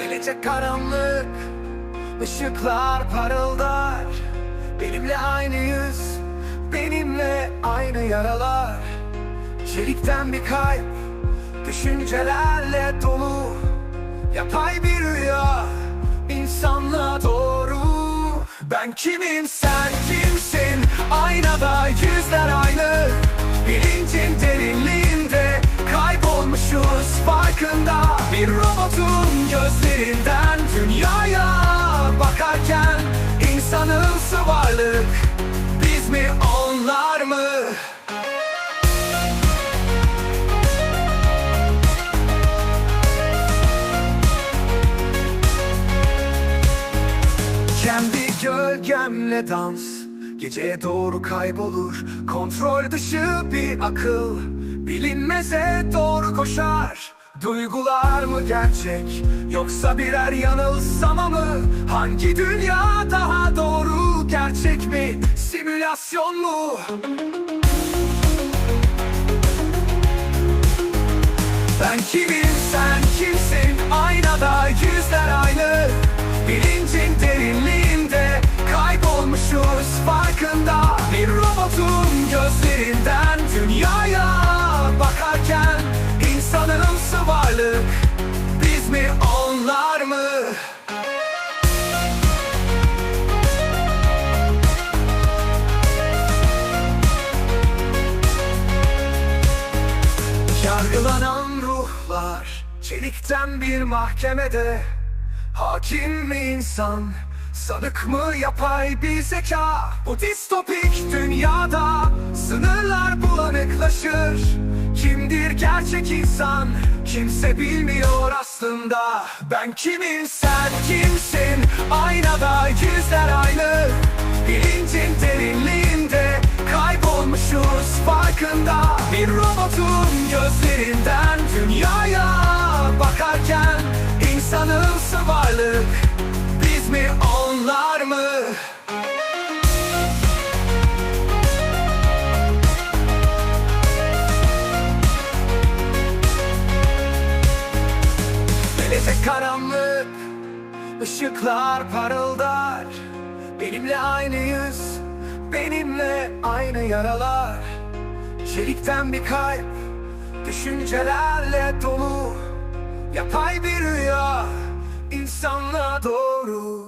Gelecek karanlık Işıklar parıldar. Benimle aynı yüz Benimle aynı yaralar. Çelikten bir kalp Düşüncelerle dolu. Yapay bir rüya insanlığa doğru. Ben kimim sen kimsin? Aynada yüzler aynı. Bilincin derinliğinde Kaybolmuşuz farkında. Bir robotun gözlerinden Dünyaya bakarken insanımsı varlık Biz mi onlar mı? Kendi gölgemle dans Geceye doğru kaybolur Kontrol dışı bir akıl Bilinmeze doğru koşar Duygular mı gerçek? Yoksa birer yanılsama mı? Hangi dünya daha doğru Gerçek mi? Simülasyon mu? Ben kimim sen kimsin? Aynada yüzler aynı. Bilincin derinliğinde Kaybolmuşuz farkında. Bir robotun gözlerinden Dünyaya insanımsı varlık? Biz mi onlar mı? Yargılanan ruhlar Çelikten bir mahkemede. Hakim mi insan Sanık mı yapay bir zeka? Bu distopik dünyada Sınırlar bulanıklaşır. Kimdir gerçek insan? Kimse bilmiyor aslında. Ben kimim sen kimsin? Aynada yüzler aynı. Bilincin derinliğinde Kaybolmuşuz farkında. Bir robotun gözlerinden Dünyaya bakarken Işıklar parıldar. Benimle aynı yüz Benimle aynı yaralar. Çelikten bir kalp Düşüncelerle dolu. Yapay bir rüya insanlığa doğru